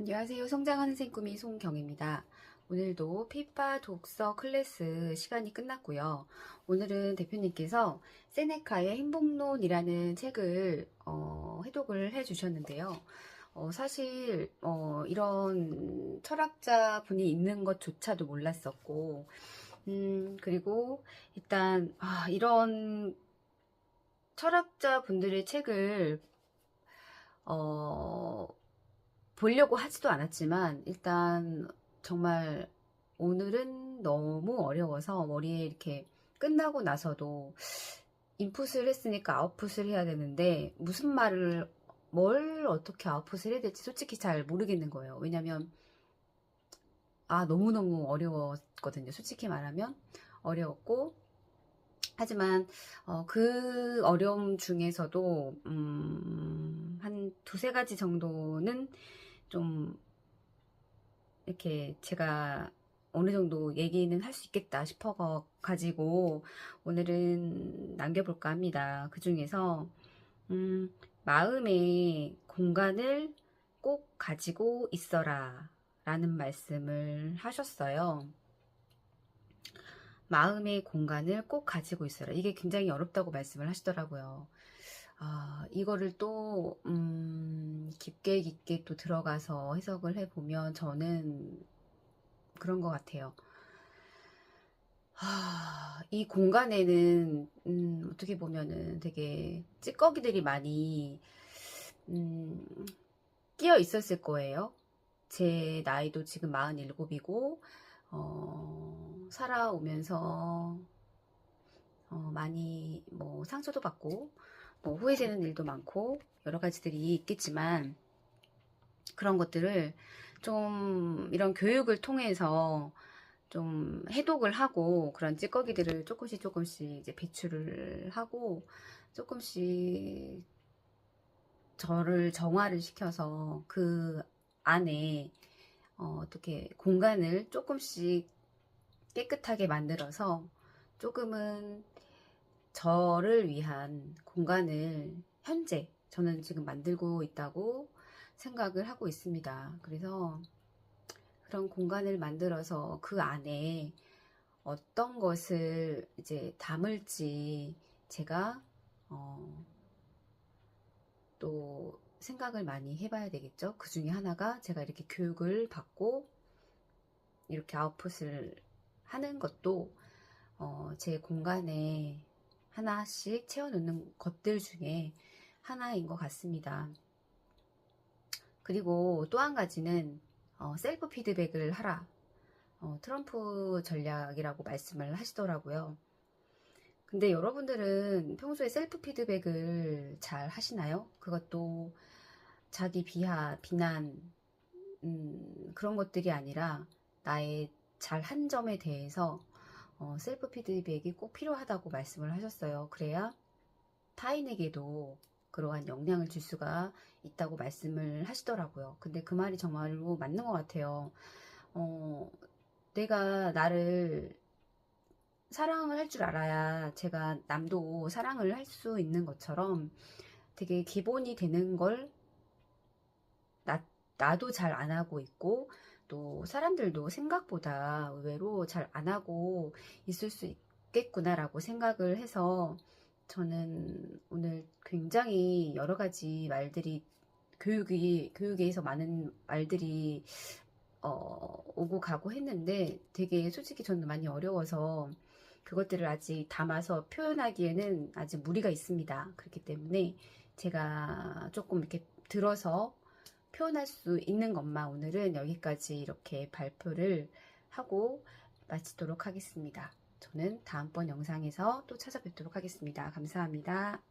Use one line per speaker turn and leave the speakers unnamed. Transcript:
안녕하세요. 성장하는 생 꿈이 송경입니다. 오늘도 피파 독서 클래스 시간이 끝났고요. 오늘은 대표님께서 세네카의 행복론이라는 책을 어, 해독을 해주셨는데요. 어, 사실 어, 이런 철학자 분이 있는 것조차도 몰랐었고, 음, 그리고 일단 아, 이런 철학자 분들의 책을 어, 보려고 하지도 않았지만 일단 정말 오늘은 너무 어려워서 머리에 이렇게 끝나고 나서도 인풋을 했으니까 아웃풋을 해야 되는데 무슨 말을 뭘 어떻게 아웃풋을 해야 될지 솔직히 잘 모르겠는 거예요. 왜냐면 아 너무너무 어려웠거든요. 솔직히 말하면 어려웠고 하지만 어, 그 어려움 중에서도 음, 한 두세 가지 정도는 좀 이렇게 제가 어느 정도 얘기는 할 수 있겠다 싶어 가지고 오늘은 남겨볼까 합니다. 그 중에서 음, 마음의 공간을 꼭 가지고 있어라 라는 말씀을 하셨어요. 마음의 공간을 꼭 가지고 있어라. 이게 굉장히 어렵다고 말씀을 하시더라고요. 아, 이거를 또, 음, 깊게 깊게 또 들어가서 해석을 해보면 저는 그런 것 같아요. 아, 이 공간에는, 음, 어떻게 보면은 되게 찌꺼기들이 많이, 음, 끼어 있었을 거예요. 제 나이도 지금 47이고, 어, 살아오면서, 어, 많이 뭐 상처도 받고, 뭐 후회되는 일도 많고 여러 가지들이 있겠지만 그런 것들을 좀 이런 교육을 통해서 좀 해독을 하고 그런 찌꺼기들을 조금씩 조금씩 이제 배출을 하고 조금씩 저를 정화를 시켜서 그 안에 어, 어떻게 공간을 조금씩 깨끗하게 만들어서 조금은 저를 위한 공간을 현재 저는 지금 만들고 있다고 생각을 하고 있습니다. 그래서 그런 공간을 만들어서 그 안에 어떤 것을 이제 담을지 제가 어, 또 생각을 많이 해봐야 되겠죠. 그 중에 하나가 제가 이렇게 교육을 받고 이렇게 아웃풋을 하는 것도 어, 제 공간에 하나씩 채워놓는 것들 중에 하나인 것 같습니다. 그리고 또 한 가지는 어, 셀프 피드백을 하라. 어, 트럼프 전략이라고 말씀을 하시더라고요. 근데 여러분들은 평소에 셀프 피드백을 잘 하시나요? 그것도 자기 비하, 비난, 음, 그런 것들이 아니라 나의 잘한 점에 대해서 어, 셀프 피드백이 꼭 필요하다고 말씀을 하셨어요. 그래야 타인에게도 그러한 영향을 줄 수가 있다고 말씀을 하시더라고요. 근데 그 말이 정말로 맞는 것 같아요. 어, 내가 나를 사랑을 할 줄 알아야 제가 남도 사랑을 할 수 있는 것처럼 되게 기본이 되는 걸 나, 나도 잘 안 하고 있고 또 사람들도 생각보다 의외로 잘 안 하고 있을 수 있겠구나라고 생각을 해서 저는 오늘 굉장히 여러 가지 말들이 교육이 교육에서 많은 말들이 어, 오고 가고 했는데 되게 솔직히 저는 많이 어려워서 그것들을 아직 담아서 표현하기에는 아직 무리가 있습니다. 그렇기 때문에 제가 조금 이렇게 들어서 표현할 수 있는 것만 오늘은 여기까지 이렇게 발표를 하고 마치도록 하겠습니다. 저는 다음번 영상에서 또 찾아뵙도록 하겠습니다. 감사합니다.